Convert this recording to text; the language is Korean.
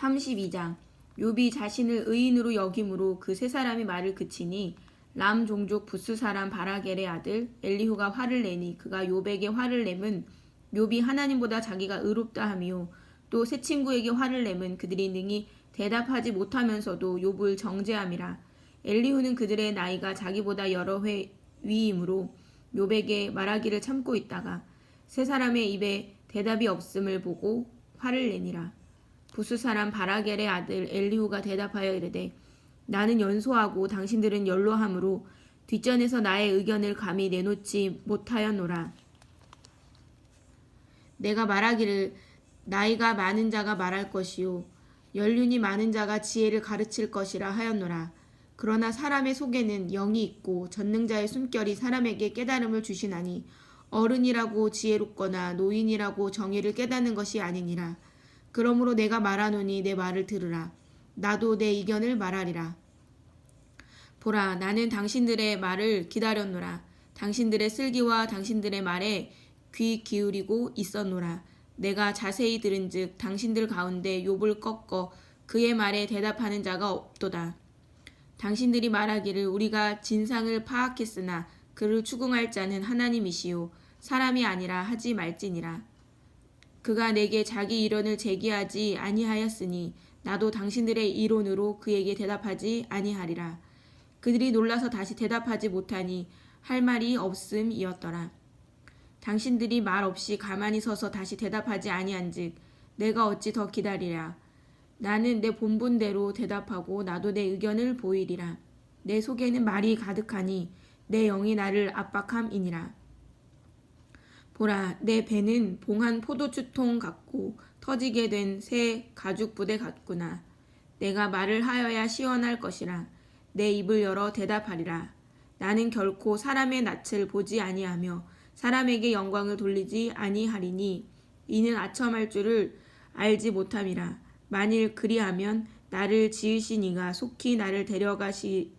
32장. 욥이 자신을 의인으로 여김으로 그 세 사람이 말을 그치니 람 종족 부스 사람 바라겔의 아들 엘리후가 화를 내니 그가 욥에게 화를 내면 욥이 하나님보다 자기가 의롭다 함이요. 또세 친구에게 화를 내면 그들이 능히 대답하지 못하면서도 욥을 정죄함이라. 엘리후는 그들의 나이가 자기보다 여러 회 위이므로 욥에게 말하기를 참고 있다가 세 사람의 입에 대답이 없음을 보고 화를 내니라 부스 사람 바라겔의 아들 엘리후가 대답하여 이르되 나는 연소하고 당신들은 연로함으로 뒷전에서 나의 의견을 감히 내놓지 못하였노라. 내가 말하기를 나이가 많은 자가 말할 것이요 연륜이 많은 자가 지혜를 가르칠 것이라 하였노라. 그러나 사람의 속에는 영이 있고 전능자의 숨결이 사람에게 깨달음을 주시나니 어른이라고 지혜롭거나 노인이라고 정의를 깨닫는 것이 아니니라. 그러므로 내가 말하노니 내 말을 들으라. 나도 내 의견을 말하리라. 보라, 나는 당신들의 말을 기다렸노라. 당신들의 슬기와 당신들의 말에 귀 기울이고 있었노라. 내가 자세히 들은즉 당신들 가운데 욥을 꺾어 그의 말에 대답하는 자가 없도다. 당신들이 말하기를 우리가 진상을 파악했으나 그를 추궁할 자는 하나님이시요 사람이 아니라 하지 말지니라. 그가 내게 자기 이론을 제기하지 아니하였으니 나도 당신들의 이론으로 그에게 대답하지 아니하리라. 그들이 놀라서 다시 대답하지 못하니 할 말이 없음이었더라. 당신들이 말 없이 가만히 서서 다시 대답하지 아니한즉 내가 어찌 더 기다리랴. 나는 내 본분대로 대답하고 나도 내 의견을 보이리라. 내 속에는 말이 가득하니 내 영이 나를 압박함이니라. 보라, 내 배는 봉한 포도주통 같고 터지게 된 새 가죽 부대 같구나. 내가 말을 하여야 시원할 것이라. 내 입을 열어 대답하리라. 나는 결코 사람의 낯을 보지 아니하며 사람에게 영광을 돌리지 아니하리니 이는 아첨할 줄을 알지 못함이라. 만일 그리하면 나를 지으신 이가 속히 나를 데려가시리로다.